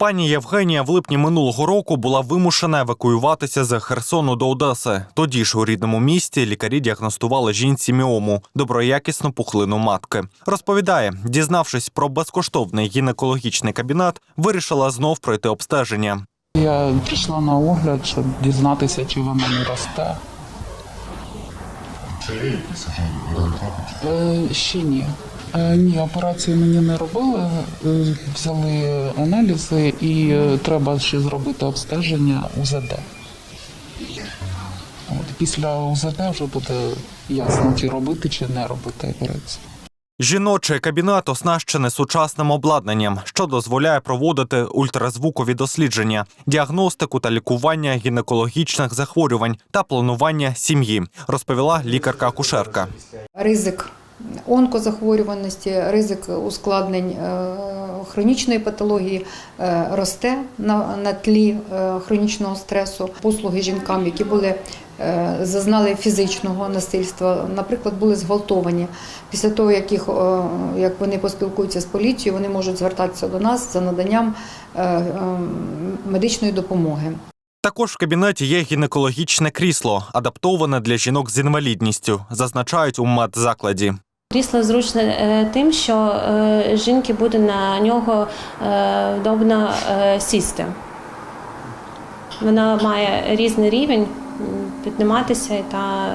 Пані Євгенія в липні минулого року була вимушена евакуюватися з Херсону до Одеси. Тоді ж у рідному місті лікарі діагностували жінці міому доброякісну пухлину матки. Розповідає, дізнавшись про безкоштовний гінекологічний кабінет, вирішила знов пройти обстеження. Я прийшла на огляд, щоб дізнатися, чи вона не росте. Е, ще ні. Е, ні, операції мені не робили. Е, взяли аналізи і е, треба ще зробити обстеження УЗД. От, після УЗД вже буде ясно, чи робити, чи не робити операцію. Жіночий кабінет оснащений сучасним обладнанням, що дозволяє проводити ультразвукові дослідження, діагностику та лікування гінекологічних захворювань та планування сім'ї, розповіла лікарка-акушерка. ризик онкозахворюваності, ризик ускладнень е, хронічної патології е, росте на, тлі е, хронічного стресу. Послуги жінкам, які були зазнали фізичного насильства, наприклад, були зґвалтовані. Після того, як їх як вони поспілкуються з поліцією, вони можуть звертатися до нас за наданням медичної допомоги. Також в кабінеті є гінекологічне крісло, адаптоване для жінок з інвалідністю, зазначають у медзакладі. Крісло зручне е, тим, що е, жінки буде на нього е, вдобно сісти. Вона має різний рівень підніматися та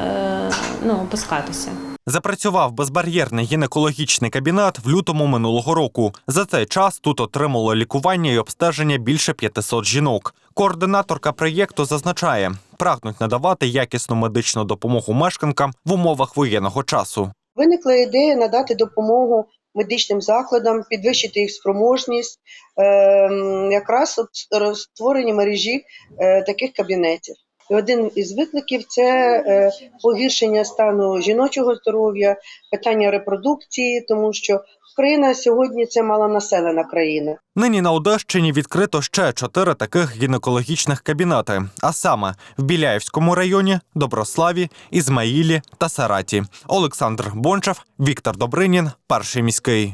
ну, опускатися. Запрацював безбар'єрний гінекологічний кабінет в лютому минулого року. За цей час тут отримало лікування і обстеження більше 500 жінок. Координаторка проєкту зазначає, прагнуть надавати якісну медичну допомогу мешканкам в умовах воєнного часу. Виникла ідея надати допомогу медичним закладам, підвищити їх спроможність, ем, якраз от створені мережі е, таких кабінетів. І один із викликів це е, погіршення стану жіночого здоров'я, питання репродукції, тому що Україна сьогодні це малонаселена країна. Нині на Одещині відкрито ще чотири таких гінекологічних кабінети, а саме в Біляївському районі, Доброславі, Ізмаїлі та Сараті. Олександр Бончев, Віктор Добринін, перший міський.